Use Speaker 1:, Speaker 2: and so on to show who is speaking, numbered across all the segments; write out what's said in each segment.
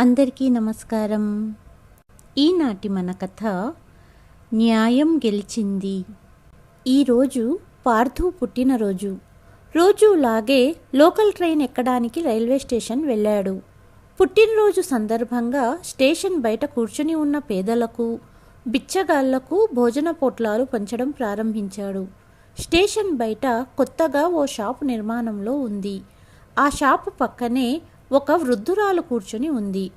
Speaker 1: అందరికీ నమస్కారం. ఈనాటి మన కథ న్యాయం గెలిచింది. ఈరోజు పార్థు పుట్టినరోజు రోజులాగే లోకల్ ట్రైన్ ఎక్కడానికి రైల్వే స్టేషన్ వెళ్ళాడు. పుట్టినరోజు సందర్భంగా స్టేషన్ బయట కూర్చుని ఉన్న పేదలకు బిచ్చగాళ్ళకు భోజన పొట్లాలు పంచడం ప్రారంభించాడు. స్టేషన్ బయట కొత్తగా ఓ షాపు నిర్మాణంలో ఉంది. ఆ షాపు పక్కనే ఒక వృద్ధురాలు కూర్చుని ఉంది.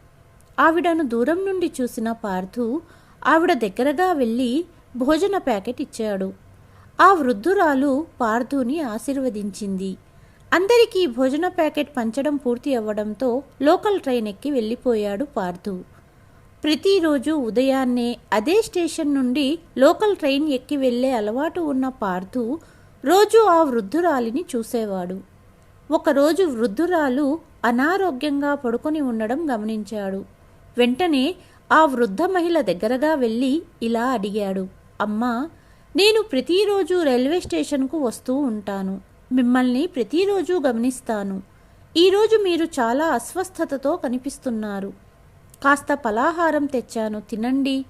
Speaker 1: ఆవిడను దూరం నుండి చూసిన పార్థు ఆవిడ దగ్గరగా వెళ్ళి భోజన ప్యాకెట్ ఇచ్చాడు. ఆ వృద్ధురాలు పార్థుని ఆశీర్వదించింది. అందరికీ భోజన ప్యాకెట్ పంచడం పూర్తి అవ్వడంతో లోకల్ ట్రైన్ ఎక్కి వెళ్ళిపోయాడు పార్థు. ప్రతిరోజు ఉదయాన్నే అదే స్టేషన్ నుండి లోకల్ ట్రైన్ ఎక్కి వెళ్ళే అలవాటు ఉన్న పార్థు రోజు ఆ వృద్ధురాలిని చూసేవాడు. ఒకరోజు వృద్ధురాలు అనారోగ్యంగా పడుకొని ఉండడం గమనించాడు. వెంటనే ఆ వృద్ధ మహిళ దగ్గరగా వెళ్ళి ఇలా అడిగాడు. అమ్మా నేను ప్రతిరోజు రైల్వే స్టేషన్కు వస్తూ ఉంటాను. మిమ్మల్ని ప్రతిరోజు గమనిస్తాను. ఈరోజు మీరు చాలా అస్వస్థతతో కనిపిస్తున్నారు. కాస్త పలాహారం తెచ్చాను తినండి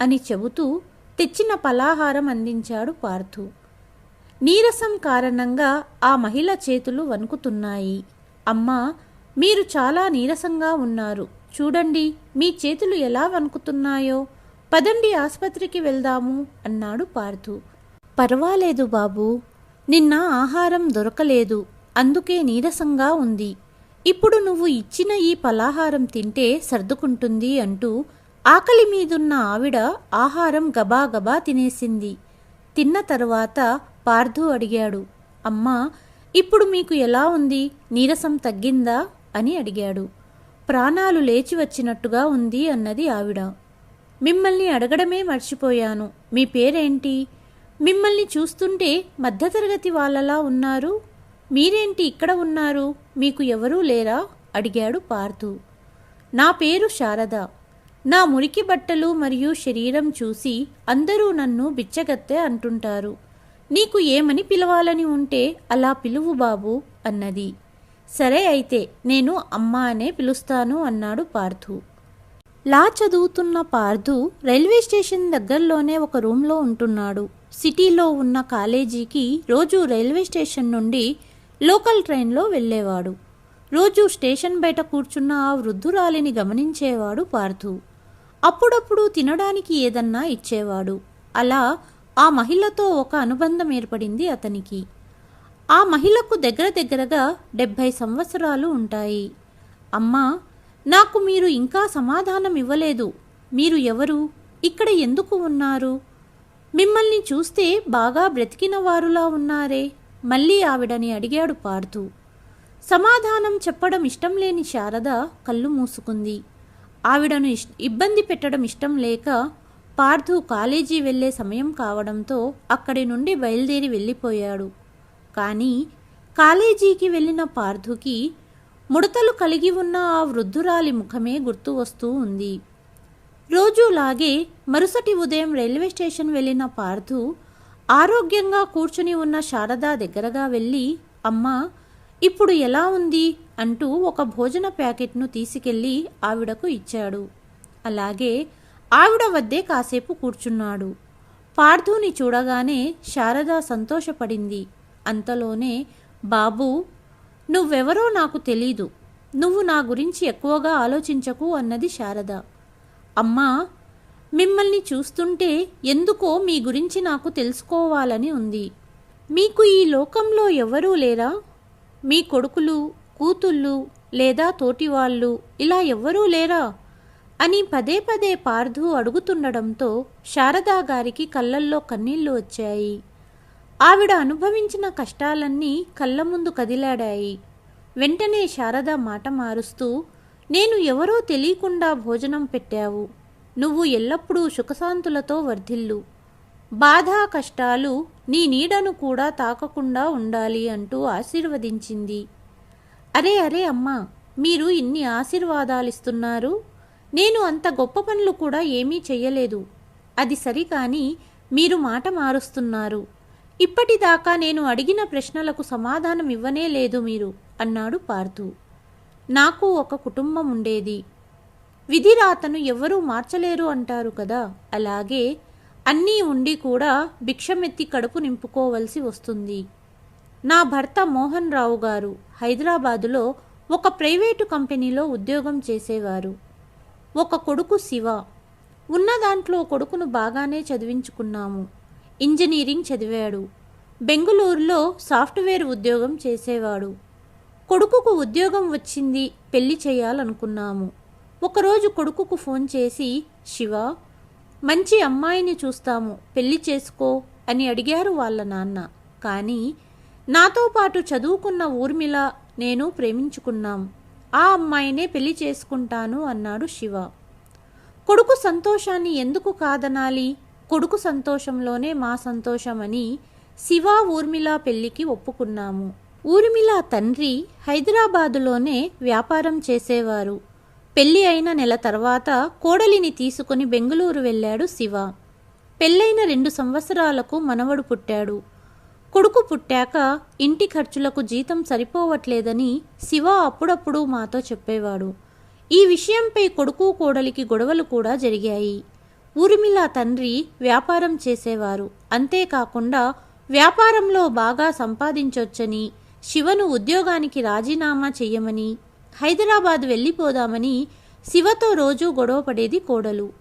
Speaker 1: అని చెబుతూ తెచ్చిన పలాహారం అందించాడు పార్థు. నీరసం కారణంగా ఆ మహిళ చేతులు వణుకుతున్నాయి. అమ్మా మీరు చాలా నీరసంగా ఉన్నారు. చూడండి మీ చేతులు ఎలా వణుకుతున్నాయో. పదండి ఆసుపత్రికి వెళ్దాము అన్నాడు పార్థు. పర్వాలేదు బాబు నిన్న ఆహారం దొరకలేదు అందుకే నీరసంగా ఉంది. ఇప్పుడు నువ్వు ఇచ్చిన ఈ పలాహారం తింటే సర్దుకుంటుంది అంటూ ఆకలి మీదున్న ఆవిడ ఆహారం గబాగబా తినేసింది. తిన్న తరువాత పార్థు అడిగాడు అమ్మా ఇప్పుడు మీకు ఎలా ఉంది? నీరసం తగ్గిందా? అని అడిగాడు. ప్రాణాలు లేచి వచ్చినట్టుగా ఉంది అన్నది ఆవిడ. మిమ్మల్ని అడగడమే మర్చిపోయాను. మీ పేరేంటి? మిమ్మల్ని చూస్తుంటే మధ్యతరగతి వాళ్ళలా ఉన్నారు. మీరేంటి ఇక్కడ ఉన్నారు? మీకు ఎవరూ లేరా? అడిగాడు పార్థు. నా పేరు శారద. నా మురికి బట్టలు మరియు శరీరం చూసి అందరూ నన్ను బిచ్చగత్తె అంటుంటారు. నీకు ఏమని పిలవాలని ఉంటే అలా పిలువు బాబు అన్నది. సరే అయితే నేను అమ్మ అనే పిలుస్తాను అన్నాడు పార్థు. లా చదువుతున్న పార్థు రైల్వే స్టేషన్ దగ్గరలోనే ఒక రూమ్లో ఉంటున్నాడు. సిటీలో ఉన్న కాలేజీకి రోజు రైల్వే స్టేషన్ నుండి లోకల్ ట్రైన్లో వెళ్ళేవాడు. రోజు స్టేషన్ బయట కూర్చున్న ఆ వృద్ధురాలిని గమనించేవాడు పార్థు. అప్పుడప్పుడు తినడానికి ఏదన్నా ఇచ్చేవాడు. అలా ఆ మహిళతో ఒక అనుబంధం ఏర్పడింది అతనికి. ఆ మహిళకు దగ్గర దగ్గరగా డెబ్భై సంవత్సరాలు ఉంటాయి. అమ్మా నాకు మీరు ఇంకా సమాధానం ఇవ్వలేదు. మీరు ఎవరు? ఇక్కడ ఎందుకు ఉన్నారు? మిమ్మల్ని చూస్తే బాగా బ్రతికిన వారులా ఉన్నారే? మళ్ళీ ఆవిడని అడిగాడు పార్థు సమాధానం చెప్పడం ఇష్టం లేని శారద కళ్ళు మూసుకుంది. ఆవిడను ఇష్- ఇబ్బంది పెట్టడం ఇష్టం లేక పార్థు కాలేజీ వెళ్ళే సమయం కావడంతో అక్కడి నుండి బయలుదేరి వెళ్ళిపోయాడు. కానీ కాలేజీకి వెళ్ళిన పార్థుకి ముడతలు కలిగి ఉన్న ఆ వృద్ధురాలి ముఖమే గుర్తు వస్తూ ఉంది. రోజులాగే మరుసటి ఉదయం రైల్వే స్టేషన్ వెళ్ళిన పార్థు ఆరోగ్యంగా కూర్చుని ఉన్న శారదా దగ్గరగా వెళ్ళి అమ్మా ఇప్పుడు ఎలా ఉంది అంటూ ఒక భోజన ప్యాకెట్ను తీసుకెళ్ళి ఆవిడకు ఇచ్చాడు. అలాగే ఆవిడ వద్దే కాసేపు కూర్చున్నాడు. పార్థుని చూడగానే శారద సంతోషపడింది. అంతలోనే బాబు నువ్వెవరో నాకు తెలీదు. నువ్వు నా గురించి ఎక్కువగా ఆలోచించకు అన్నది శారద. అమ్మా మిమ్మల్ని చూస్తుంటే ఎందుకో మీ గురించి నాకు తెలుసుకోవాలని ఉంది. మీకు ఈ లోకంలో ఎవరూ లేరా? మీ కొడుకులు కూతుళ్ళు లేదా తోటివాళ్ళు ఇలా ఎవ్వరూ లేరా? అని పదే పదే పార్థు అడుగుతుండడంతో శారదా గారికి కళ్ళల్లో కన్నీళ్ళు వచ్చాయి. ఆవిడ అనుభవించిన కష్టాలన్నీ కళ్ళ ముందు కదిలాడాయి. వెంటనే శారద మాట మారుస్తూ నేను ఎవరో తెలియకుండా భోజనం పెట్టావు. నువ్వు ఎల్లప్పుడూ సుఖశాంతులతో వర్ధిల్లు. బాధ కష్టాలు నీ నీడను కూడా తాకకుండా ఉండాలి అంటూ ఆశీర్వదించింది. అరే అరే అమ్మా మీరు ఇన్ని ఆశీర్వాదాలిస్తున్నారు. నేను అంత గొప్ప పనులు కూడా ఏమీ చెయ్యలేదు. అది సరికాని మీరు మాట మారుస్తున్నారు. ఇప్పటిదాకా నేను అడిగిన ప్రశ్నలకు సమాధానం ఇవ్వనే లేదు మీరు అన్నాడు పార్థు. నాకు ఒక కుటుంబం ఉండేది. విధిరాతను ఎవరూ మార్చలేరు అంటారు కదా అలాగే అన్నీ ఉండి కూడా భిక్షమెత్తి కడుపు నింపుకోవలసి వస్తుంది. నా భర్త మోహన్ రావు గారు హైదరాబాదులో ఒక ప్రైవేటు కంపెనీలో ఉద్యోగం చేసేవారు. ఒక కొడుకు శివ. ఉన్న దాంట్లో కొడుకును బాగానే చదివించుకున్నాము. ఇంజనీరింగ్ చదివాడు. బెంగుళూరులో సాఫ్ట్వేర్ ఉద్యోగం చేసేవాడు. కొడుకుకు ఉద్యోగం వచ్చింది పెళ్ళి చేయాలనుకున్నాము. ఒకరోజు కొడుకుకు ఫోన్ చేసి శివ మంచి అమ్మాయిని చూస్తాము పెళ్ళి చేసుకో అని అడిగారు వాళ్ళ నాన్న. కానీ నాతో పాటు చదువుకున్న ఊర్మిళ నేను ప్రేమించుకున్నాం. ఆ అమ్మాయినే పెళ్ళి చేసుకుంటాను అన్నాడు శివ. కొడుకు సంతోషాన్ని ఎందుకు కాదనాలి? కొడుకు సంతోషంలోనే మా సంతోషమని శివ ఊర్మిళ పెళ్ళికి ఒప్పుకున్నాము. ఊర్మిళ తండ్రి హైదరాబాదులోనే వ్యాపారం చేసేవారు. పెళ్ళి అయిన నెల తర్వాత కోడలిని తీసుకుని బెంగళూరు వెళ్ళాడు శివ. పెళ్ళైన రెండు సంవత్సరాలకు మనవడు పుట్టాడు. కొడుకు పుట్టాక ఇంటి ఖర్చులకు జీతం సరిపోవట్లేదని శివ అప్పుడప్పుడు మాతో చెప్పేవాడు. ఈ విషయంపై కొడుకు కోడలికి గొడవలు కూడా జరిగాయి. ఊర్మిళ తండ్రి వ్యాపారం చేసేవారు. అంతేకాకుండా వ్యాపారంలో బాగా సంపాదించొచ్చని శివను ఉద్యోగానికి రాజీనామా చెయ్యమని హైదరాబాద్ వెళ్ళిపోదామని శివతో రోజూ గొడవ పడేది కోడలు.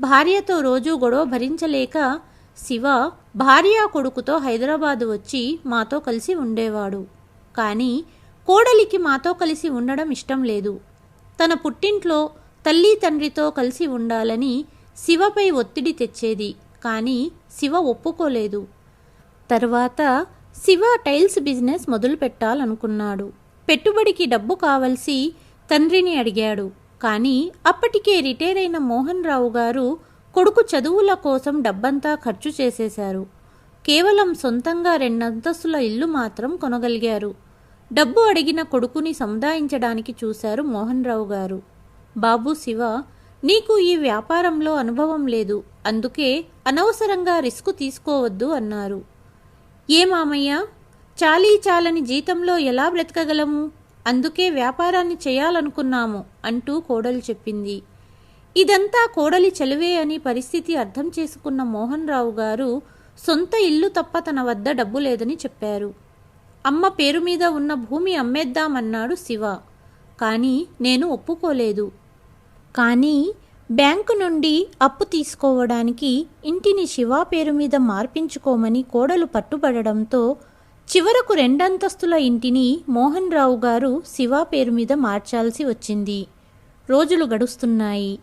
Speaker 1: భార్యతో రోజూ గొడవ భరించలేక శివ భార్య కొడుకుతో హైదరాబాదు వచ్చి మాతో కలిసి ఉండేవాడు. కానీ కోడలికి మాతో కలిసి ఉండడం ఇష్టం లేదు. తన పుట్టింట్లో తల్లి తండ్రితో కలిసి ఉండాలని శివపై ఒత్తిడి తెచ్చేది. కానీ శివ ఒప్పుకోలేదు. తర్వాత శివ టైల్స్ బిజినెస్ మొదలు పెట్టాలనుకున్నాడు పెట్టుబడికి డబ్బు కావలసి తండ్రిని అడిగాడు. కానీ అప్పటికే రిటైర్ అయిన మోహన్ రావు గారు కొడుకు చదువుల కోసం డబ్బంతా ఖర్చు చేసేశారు. కేవలం సొంతంగా రెండంతస్తుల ఇల్లు మాత్రం కొనగలిగారు. డబ్బు అడిగిన కొడుకుని సముదాయించడానికి చూశారు మోహన్ రావు గారు. బాబు శివ నీకు ఈ వ్యాపారంలో అనుభవం లేదు. అందుకే అనవసరంగా రిస్క్ తీసుకోవద్దు అన్నారు. ఏ మామయ్య? చాలీ చాలని జీతంలో ఎలా బ్రతకగలము? అందుకే వ్యాపారాన్ని చేయాలనుకున్నాము అంటూ కోడలు చెప్పింది. ఇదంతా కోడలి చెలువే అని పరిస్థితి అర్థం చేసుకున్న మోహన్ రావు గారు సొంత ఇల్లు తప్ప తన వద్ద డబ్బు లేదని చెప్పారు. అమ్మ పేరు మీద ఉన్న భూమి అమ్మేద్దామన్నాడు శివ. కానీ నేను ఒప్పుకోలేదు. కానీ బ్యాంకు నుండి అప్పు తీసుకోవడానికి ఇంటిని శివ పేరు మీద మార్పించుకోమని కోడలు పట్టుబడడంతో చివరకు రెండంతస్తుల ఇంటిని మోహన్ రావు గారు శివ పేరు మీద మార్చాల్సి వచ్చింది. రోజులు గడుస్తున్నాయి.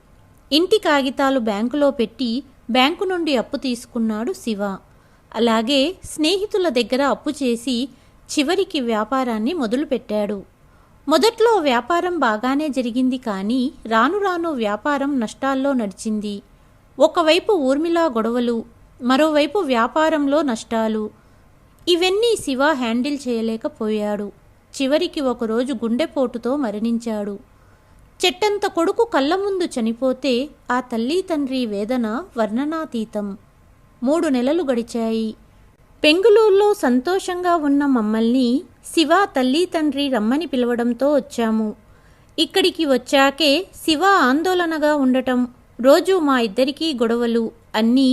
Speaker 1: ఇంటి కాగితాలు బ్యాంకులో పెట్టి బ్యాంకు నుండి అప్పు తీసుకున్నాడు శివ. అలాగే స్నేహితుల దగ్గర అప్పు చేసి చివరికి వ్యాపారాన్ని మొదలుపెట్టాడు. మొదట్లో వ్యాపారం బాగానే జరిగింది కానీ రాను రాను వ్యాపారం నష్టాల్లో నడిచింది. ఒకవైపు ఊర్మిళ గొడవలు మరోవైపు వ్యాపారంలో నష్టాలు ఇవన్నీ శివ హ్యాండిల్ చేయలేకపోయాడు. చివరికి ఒకరోజు గుండెపోటుతో మరణించాడు. చెట్టంత కొడుకు కళ్ళ ముందు చనిపోతే ఆ తల్లి తండ్రి వేదన వర్ణనాతీతం. మూడు నెలలు గడిచాయి. బెంగుళూరులో సంతోషంగా ఉన్న మమ్మల్ని శివ తల్లి తండ్రి రమ్మని పిలవడంతో వచ్చాము. ఇక్కడికి వచ్చాకే శివ ఆందోళనగా ఉండటం రోజు మా ఇద్దరికీ గొడవలు అన్నీ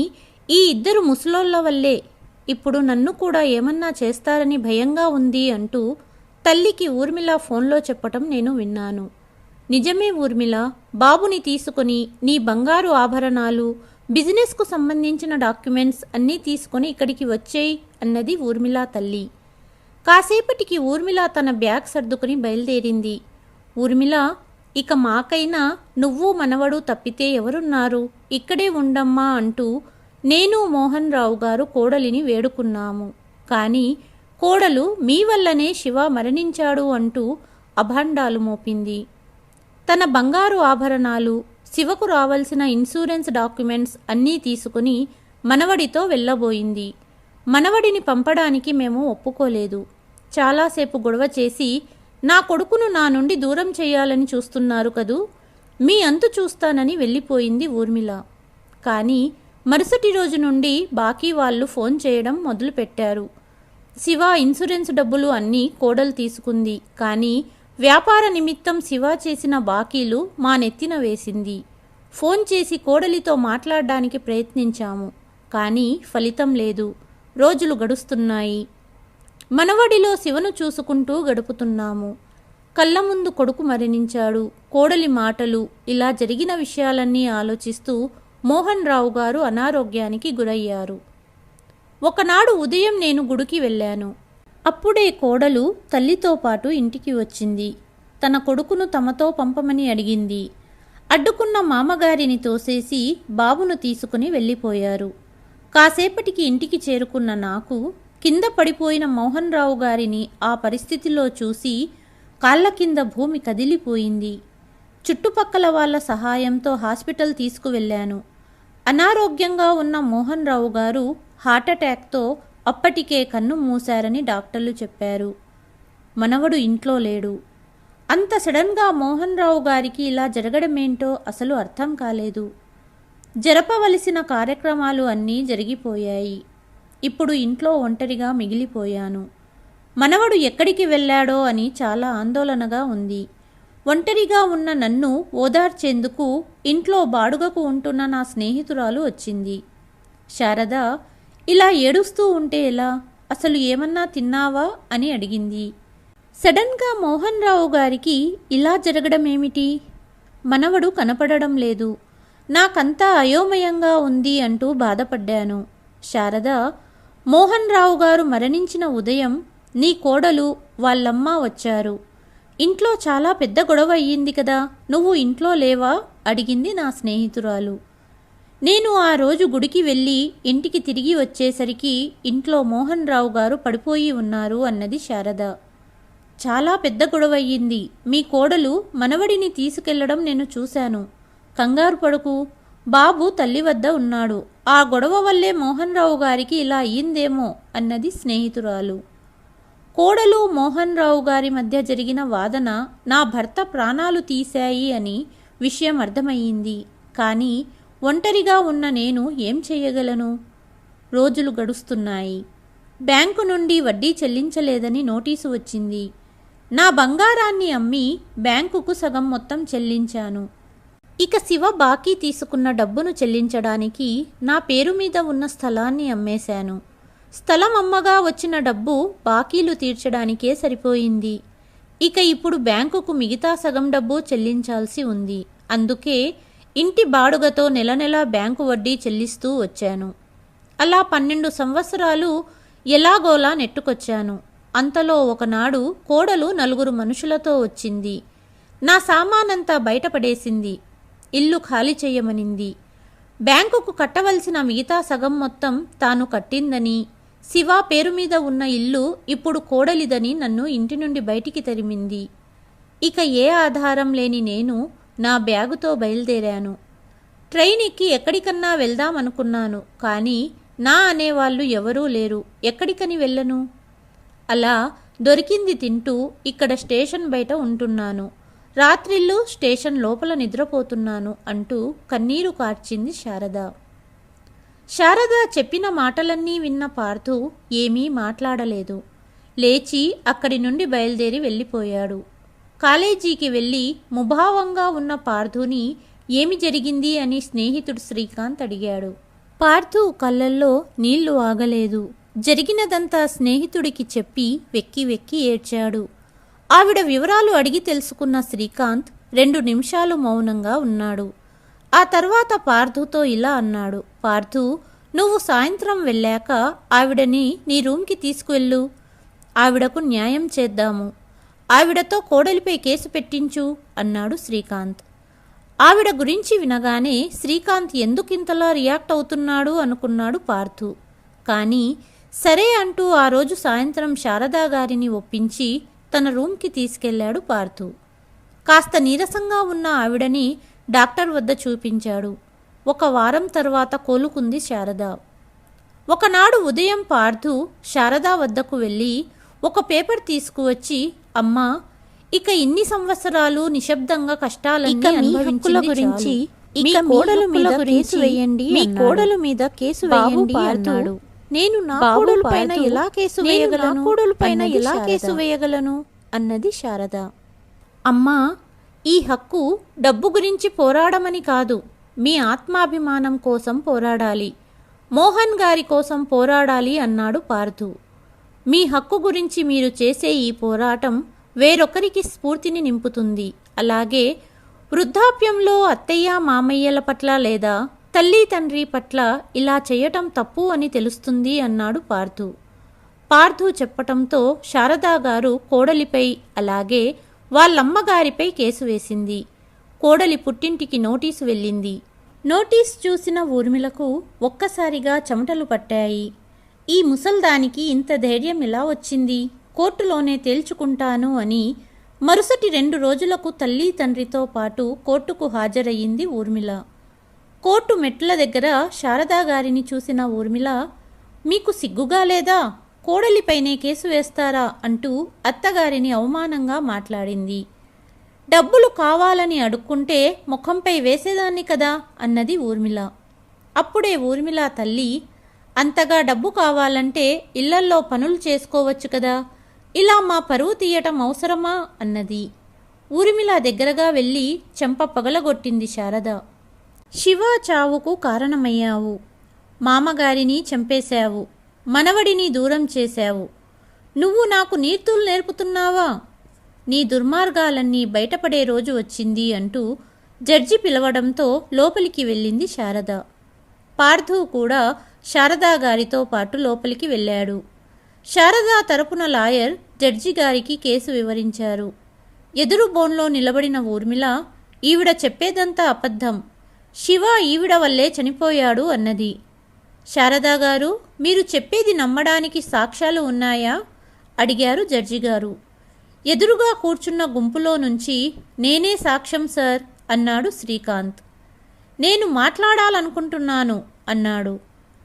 Speaker 1: ఈ ఇద్దరు ముసలోళ్ళ వల్లే ఇప్పుడు నన్ను కూడా ఏమన్నా చేస్తారని భయంగా ఉంది అంటూ తల్లికి ఊర్మిళ ఫోన్లో చెప్పటం నేను విన్నాను. నిజమే ఊర్మిళ బాబుని తీసుకొని నీ బంగారు ఆభరణాలు బిజినెస్కు సంబంధించిన డాక్యుమెంట్స్ అన్నీ తీసుకొని ఇక్కడికి వచ్చేయి అన్నది ఊర్మిళ తల్లి. కాసేపటికి ఊర్మిళ తన బ్యాగ్ సర్దుకుని బయలుదేరింది. ఊర్మిళ ఇక మాకైనా నువ్వు మనవడు తప్పితే ఎవరున్నారు? ఇక్కడే ఉండమ్మా అంటూ నేను మోహన్ రావు గారు కోడలిని వేడుకున్నాము. కానీ కోడలు మీ వల్లనే శివ మరణించాడు అంటూ అభాండాలు మోపింది. తన బంగారు ఆభరణాలు శివకు రావాల్సిన ఇన్సూరెన్స్ డాక్యుమెంట్స్ అన్నీ తీసుకుని మనవడితో వెళ్ళబోయింది. మనవడిని పంపడానికి మేము ఒప్పుకోలేదు. చాలాసేపు గొడవ చేసి నా కొడుకును నా నుండి దూరం చేయాలని చూస్తున్నారు కదూ మీ అంతు చూస్తానని వెళ్ళిపోయింది ఊర్మిళ. కానీ మరుసటి రోజు నుండి బాకీ వాళ్ళు ఫోన్ చేయడం మొదలుపెట్టారు. శివ ఇన్సూరెన్స్ డబ్బులు అన్నీ కోడలు తీసుకుంది. కానీ వ్యాపార నిమిత్తం శివ చేసిన బాకీలు మా నెత్తిన వేసింది. ఫోన్ చేసి కోడలితో మాట్లాడడానికి ప్రయత్నించాము. కానీ ఫలితం లేదు. రోజులు గడుస్తున్నాయి. మనవడిలో శివను చూసుకుంటూ గడుపుతున్నాము. కళ్ళ ముందు కొడుకు మరణించాడు. కోడలి మాటలు ఇలా జరిగిన విషయాలన్నీ ఆలోచిస్తూ మోహన్ రావు గారు అనారోగ్యానికి గురయ్యారు. ఒకనాడు ఉదయం నేను గుడికి వెళ్ళాను. అప్పుడే కోడలు తల్లితో పాటు ఇంటికి వచ్చింది. తన కొడుకును తమతో పంపమని అడిగింది. అడ్డుకున్న మామగారిని తోసేసి బాబును తీసుకుని వెళ్ళిపోయారు. కాసేపటికి ఇంటికి చేరుకున్న నాకు కింద పడిపోయిన మోహన్ రావు గారిని ఆ పరిస్థితిలో చూసి కాళ్ళ కింద భూమి కదిలిపోయింది. చుట్టుపక్కల వాళ్ళ సహాయంతో హాస్పిటల్ తీసుకువెళ్ళాను. అనారోగ్యంగా ఉన్న మోహన్ రావు గారు హార్ట్అటాక్తో అప్పటికే కన్ను మూశారని డాక్టర్లు చెప్పారు. మనవడు ఇంట్లో లేడు. అంత సడన్గా మోహన్ రావు గారికి ఇలా జరగడమేంటో అసలు అర్థం కాలేదు. జరపవలసిన కార్యక్రమాలు అన్నీ జరిగిపోయాయి. ఇప్పుడు ఇంట్లో ఒంటరిగా మిగిలిపోయాను. మనవడు ఎక్కడికి వెళ్ళాడో అని చాలా ఆందోళనగా ఉంది. ఒంటరిగా ఉన్న నన్ను ఓదార్చేందుకు ఇంట్లో బాడుగకు ఉంటున్న నా స్నేహితురాలు వచ్చింది. శారద ఇలా ఏడుస్తూ ఉంటే ఎలా? అసలు ఏమన్నా తిన్నావా? అని అడిగింది. సడన్గా మోహన్ రావు గారికి ఇలా జరగడమేమిటి? మనవడు కనపడడం లేదు. నాకంతా అయోమయంగా ఉంది అంటూ బాధపడ్డాను. శారద మోహన్ రావు గారు మరణించిన ఉదయం నీ కోడలు వాళ్ళమ్మ వచ్చారు. ఇంట్లో చాలా పెద్ద గొడవ అయ్యింది కదా నువ్వు ఇంట్లో లేవా? అడిగింది నా స్నేహితురాలు. నేను ఆ రోజు గుడికి వెళ్ళి ఇంటికి తిరిగి వచ్చేసరికి ఇంట్లో మోహన్ రావు గారు పడిపోయి ఉన్నారు అన్నది శారద. చాలా పెద్ద గొడవ అయ్యింది. మీ కోడలు మనవడిని తీసుకెళ్ళడం నేను చూశాను. కంగారు పడుకు. బాబు తల్లి వద్ద ఉన్నాడు. ఆ గొడవ వల్లే మోహన్ రావు గారికి ఇలా అయ్యిందేమో అన్నది స్నేహితురాలు. కోడలు మోహన్ రావు గారి మధ్య జరిగిన వాదన నా భర్త ప్రాణాలు తీశాయి అని విషయం అర్థమయ్యింది. కానీ ఒంటరిగా ఉన్న నేను ఏం చేయగలను? రోజులు గడుస్తున్నాయి. బ్యాంకు నుండి వడ్డీ చెల్లించలేదని నోటీసు వచ్చింది. నా బంగారాన్ని అమ్మి బ్యాంకుకు సగం మొత్తం చెల్లించాను. ఇక శివ బాకీ తీసుకున్న డబ్బును చెల్లించడానికి నా పేరు మీద ఉన్న స్థలాన్ని అమ్మేశాను. స్థలం అమ్మగా వచ్చిన డబ్బు బాకీలు తీర్చడానికే సరిపోయింది. ఇక ఇప్పుడు బ్యాంకుకు మిగతా సగం డబ్బు చెల్లించాల్సి ఉంది. అందుకే ఇంటి బాడుగతో నెల నెలా బ్యాంకు వడ్డీ చెల్లిస్తూ వచ్చాను. అలా పన్నెండు సంవత్సరాలు ఎలాగోలా నెట్టుకొచ్చాను. అంతలో ఒకనాడు కోడలు నలుగురు మనుషులతో వచ్చింది. నా సామానంతా బయటపడేసింది. ఇల్లు ఖాళీ చేయమనింది. బ్యాంకుకు కట్టవలసిన మిగతా సగం మొత్తం తాను కట్టిందని శివ పేరు మీద ఉన్న ఇల్లు ఇప్పుడు కోడలిదని నన్ను ఇంటి నుండి బయటికి తరిమింది. ఇక ఏ ఆధారం లేని నేను నా బ్యాగుతో బయలుదేరాను. ట్రైన్ ఎక్కి ఎక్కడికన్నా వెళ్దామనుకున్నాను కానీ నా అనేవాళ్ళు ఎవరూ లేరు. ఎక్కడికని వెళ్ళను? అలా దొరికింది తింటూ ఇక్కడ స్టేషన్ బయట ఉంటున్నాను. రాత్రిళ్ళు స్టేషన్ లోపల నిద్రపోతున్నాను అంటూ కన్నీరు కార్చింది శారద. శారద చెప్పిన మాటలన్నీ విన్న పార్థు ఏమీ మాట్లాడలేదు. లేచి అక్కడి నుండి బయలుదేరి వెళ్ళిపోయాడు. కాలేజీకి వెళ్ళి ముభావంగా ఉన్న పార్థుని ఏమి జరిగింది అని స్నేహితుడు శ్రీకాంత్ అడిగాడు. పార్థు కళ్ళల్లో నీళ్ళు ఆగలేదు. జరిగినదంతా స్నేహితుడికి చెప్పి వెక్కి వెక్కి ఏడ్చాడు. ఆవిడ వివరాలు అడిగి తెలుసుకున్న శ్రీకాంత్ రెండు నిమిషాలు మౌనంగా ఉన్నాడు. ఆ తర్వాత పార్థుతో ఇలా అన్నాడు పార్థు నువ్వు సాయంత్రం వెళ్ళాక ఆవిడని నీ రూమ్కి తీసుకువెళ్ళు ఆవిడకు న్యాయం చేద్దాము. ఆవిడతో కోడలిపై కేసు పెట్టించు అన్నాడు శ్రీకాంత్. ఆవిడ గురించి వినగానే శ్రీకాంత్ ఎందుకింతలా రియాక్ట్ అవుతున్నాడు అనుకున్నాడు పార్థు. కానీ సరే అంటూ ఆ రోజు సాయంత్రం శారదా గారిని ఒప్పించి తన రూమ్కి తీసుకెళ్ళాడు పార్థు. కాస్త నీరసంగా ఉన్న ఆవిడని డాక్టర్ వద్ద చూపించాడు. ఒక వారం తర్వాత కోలుకుంది శారద. ఒకనాడు ఉదయం పార్థు శారదా వద్దకు వెళ్ళి ఒక పేపర్ తీసుకువచ్చి అమ్మా ఇక ఇన్ని సంవత్సరాలు నిశ్శబ్దంగా కష్టాలన్నీ
Speaker 2: హక్కుల గురించి,
Speaker 1: మీ కోడలు మీద కేసు వేయండి
Speaker 2: మీ. కోడలు మీద కేసు వేయండి అన్నాడు.
Speaker 1: నేను నా కోడలు పైన ఎలా కేసు వేయగలను?
Speaker 2: కోడలు పైన ఎలా. కేసు వేయగలను?
Speaker 1: అన్నది శారద. అమ్మా ఈ హక్కు డబ్బు గురించి పోరాడమని కాదు మీ ఆత్మాభిమానం కోసం పోరాడాలి. మోహన్ గారి కోసం పోరాడాలి అన్నాడు పార్థు. మీ హక్కు గురించి మీరు చేసే ఈ పోరాటం వేరొకరికి స్ఫూర్తిని నింపుతుంది. అలాగే వృద్ధాప్యంలో అత్తయ్య మామయ్యల పట్ల లేదా తల్లి తండ్రి పట్ల ఇలా చేయటం తప్పు అని తెలుస్తుంది అన్నాడు పార్థు. పార్థు చెప్పటంతో శారదా గారు కోడలిపై అలాగే వాళ్ళమ్మగారిపై కేసు వేసింది. కోడలి పుట్టింటికి నోటీసు వెళ్ళింది. నోటీస్ చూసిన ఊర్మిళకు ఒక్కసారిగా చెమటలు పట్టాయి. ఈ ముసల్దానికి ఇంత ధైర్యం ఎలా వచ్చింది? కోర్టులోనే తేల్చుకుంటాను అని మరుసటి రెండు రోజులకు తల్లి తండ్రితో పాటు కోర్టుకు హాజరయ్యింది ఊర్మిళ. కోర్టు మెట్ల దగ్గర శారదా గారిని చూసిన ఊర్మిళ మీకు సిగ్గుగా లేదా? కోడలిపైనే కేసు వేస్తారా అంటూ అత్తగారిని అవమానంగా మాట్లాడింది. డబ్బులు కావాలని అడుక్కుంటే ముఖంపై వేసేదాన్ని కదా అన్నది ఊర్మిళ. అప్పుడే ఊర్మిళ తల్లి అంతగా డబ్బు కావాలంటే ఇళ్ళల్లో పనులు చేసుకోవచ్చు కదా ఇలా మా పరువు తీయటం అవసరమా అన్నది. ఊర్మిళ దగ్గరగా వెళ్ళి చెంప పగలగొట్టింది శారద. శివ చావుకు కారణమయ్యావు. మామగారిని చంపేశావు. మనవడిని దూరం చేశావు. నువ్వు నాకు నీతులు నేర్పుతున్నావా? నీ దుర్మార్గాలన్నీ బయటపడే రోజు వచ్చింది అంటూ జడ్జి పిలవడంతో లోపలికి వెళ్ళింది శారద. పార్థు కూడా శారదా గారితో పాటు లోపలికి వెళ్ళాడు. శారదా తరపున లాయర్ జడ్జి గారికి కేసు వివరించారు. ఎదురు బోన్లో నిలబడిన ఊర్మిళ ఈవిడ చెప్పేదంతా అబద్ధం. శివ ఈవిడ వల్లే చనిపోయాడు అన్నది. శారదా గారు మీరు చెప్పేది నమ్మడానికి సాక్ష్యాలు ఉన్నాయా? అడిగారు జడ్జి గారు. ఎదురుగా కూర్చున్న గుంపులో నుంచి నేనే సాక్ష్యం సార్ అన్నాడు శ్రీకాంత్. నేను మాట్లాడాలనుకుంటున్నాను అన్నాడు.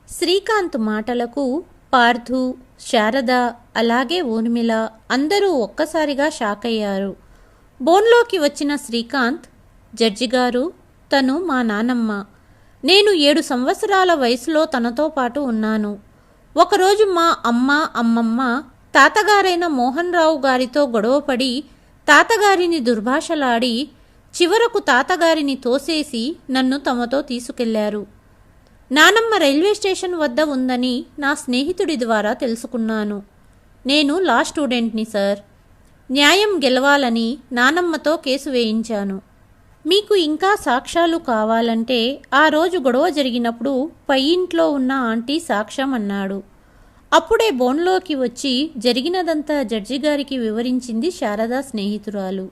Speaker 1: శ్రీకాంత్ మాటలకు పార్థు శారద అలాగే ఊర్మిళ అందరూ ఒక్కసారిగా షాక్ అయ్యారు. బోన్లోకి వచ్చిన శ్రీకాంత్ జడ్జి గారు తను మా నానమ్మ నేను ఏడు సంవత్సరాల వయసులో తనతో పాటు ఉన్నాను. ఒకరోజు మా అమ్మ అమ్మమ్మ తాతగారైన మోహన్ రావు గారితో గొడవపడి తాతగారిని దుర్భాషలాడి చివరకు తాతగారిని తోసేసి నన్ను తమతో తీసుకెళ్ళారు. నానమ్మ రైల్వే స్టేషన్ వద్ద ఉందని నా స్నేహితుడి ద్వారా తెలుసుకున్నాను. నేను లా స్టూడెంట్ని సార్. న్యాయం గెలవాలని నానమ్మతో కేసు వేయించాను. మీకు ఇంకా సాక్ష్యాలు కావాలంటే ఆ రోజు గొడవ జరిగినప్పుడు పై ఇంట్లో ఉన్న ఆంటీ సాక్ష్యం అన్నాడు. అప్పుడే బోన్లోకి వచ్చి జరిగినదంతా జడ్జి గారికి వివరించింది శారదా స్నేహితురాలు.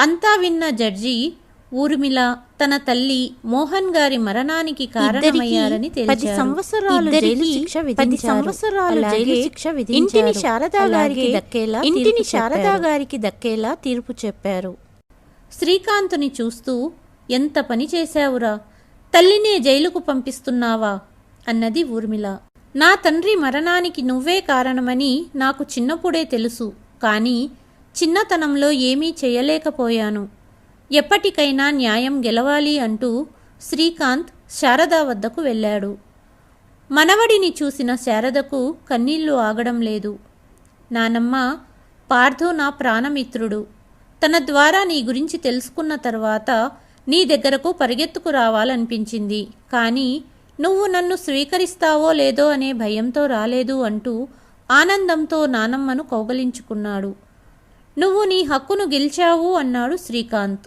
Speaker 1: అంతా విన్న జడ్జి ఊర్మిళ తన తల్లి మోహన్ గారి మరణానికి కారణమయ్యారని
Speaker 2: పది
Speaker 1: తెలిపారు.
Speaker 2: సంవత్సరాలు జైలు శిక్ష
Speaker 1: పది
Speaker 2: విధించారు.
Speaker 1: సంవత్సరాలు
Speaker 2: అలాగే
Speaker 1: జైలు శిక్ష విధించారు.
Speaker 2: ఇంటిని శారదా గారికి దక్కేలా
Speaker 1: ఇంటిని శారదా. గారికి దక్కేలా తీర్పు చెప్పారు. శ్రీకాంత్ని చూస్తూ ఎంత పని చేశావురా? తల్లినే జైలుకు పంపిస్తున్నావా? అన్నది ఊర్మిళ. నా తండ్రి మరణానికి నువ్వే కారణమని నాకు చిన్నప్పుడే తెలుసు. కానీ చిన్నతనంలో ఏమీ చేయలేకపోయాను. ఎప్పటికైనా న్యాయం గెలవాలి అంటూ శ్రీకాంత్ శారదా వద్దకు వెళ్ళాడు. మనవడిని చూసిన శారదకు కన్నీళ్ళు ఆగడం లేదు. నానమ్మ పార్థు నా ప్రాణమిత్రుడు. తన ద్వారా నీ గురించి తెలుసుకున్న తర్వాత నీ దగ్గరకు పరిగెత్తుకు రావాలనిపించింది. కానీ నువ్వు నన్ను స్వీకరిస్తావో లేదో అనే భయంతో రాలేదు అంటూ ఆనందంతో నానమ్మను కౌగలించుకున్నాడు. నువ్వు నీ హక్కును గెలిచావు అన్నాడు శ్రీకాంత్.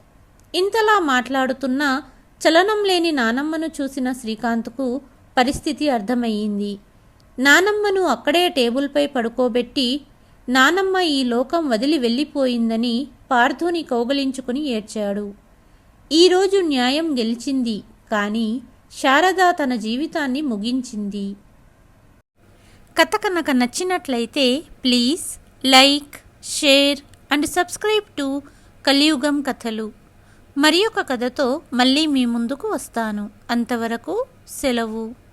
Speaker 1: ఇంతలా మాట్లాడుతున్న చలనం లేని నానమ్మను చూసిన శ్రీకాంత్కు పరిస్థితి అర్థమయ్యింది. నానమ్మను అక్కడే టేబుల్పై పడుకోబెట్టి నానమ్మ ఈ లోకం వదిలి వెళ్ళిపోయిందని పార్థుని కౌగలించుకుని ఏడ్చాడు. ఈరోజు న్యాయం గెలిచింది కానీ శారద తన జీవితాన్ని ముగించింది. కథ కనుక నచ్చినట్లయితే please like share and subscribe to Kaliyugam Kathalu. మరి ఒక కథతో మళ్ళీ మీ ముందుకు వస్తాను. అంతవరకు సెలవు.